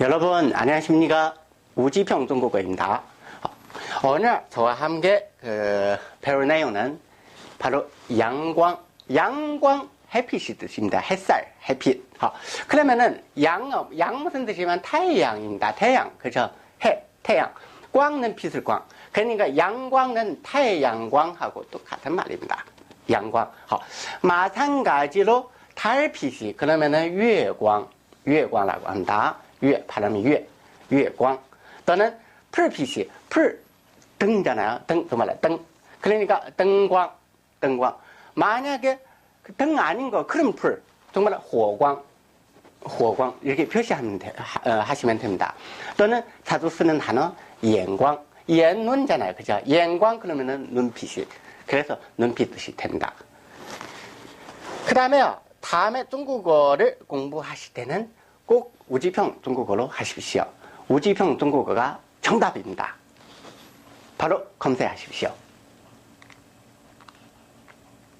여러분 안녕하십니까 우지평 중국어입니다. 오늘 저와 함께 그 배울 내용은 바로 양광, 양광 햇빛이 뜻입니다. 햇살, 햇빛. 어, 그러면은 양, 양 무슨 뜻이면 태양입니다. 태양, 그죠? 해, 태양. 광은 빛을 광. 그러니까 양광은 태양광하고 똑같은 말입니다. 양광. 어, 마찬가지로 달빛이 그러면은月光, 月光라고 한다. 月, 발음이 月, 月光. 또는 풀빛이, 풀, 등잖아요. 등, 그 말이야. 등. 그러니까 등광, 등광. 만약에 그등 아닌 거, 그럼 풀. 정말火光,火光. 이렇게 표시하면 돼, 하, 어, 하시면 됩니다. 또는 자주 쓰는 단어, 眼光. 眼, 눈잖아요. 그죠? 眼光 그러면은 눈빛이. 그래서 눈빛 뜻이 된다. 그 다음에요. 다음에 중국어를 공부하실 때는 꼭 우지평 중국어로 하십시오. 우지평 중국어가 정답입니다. 바로 검색하십시오.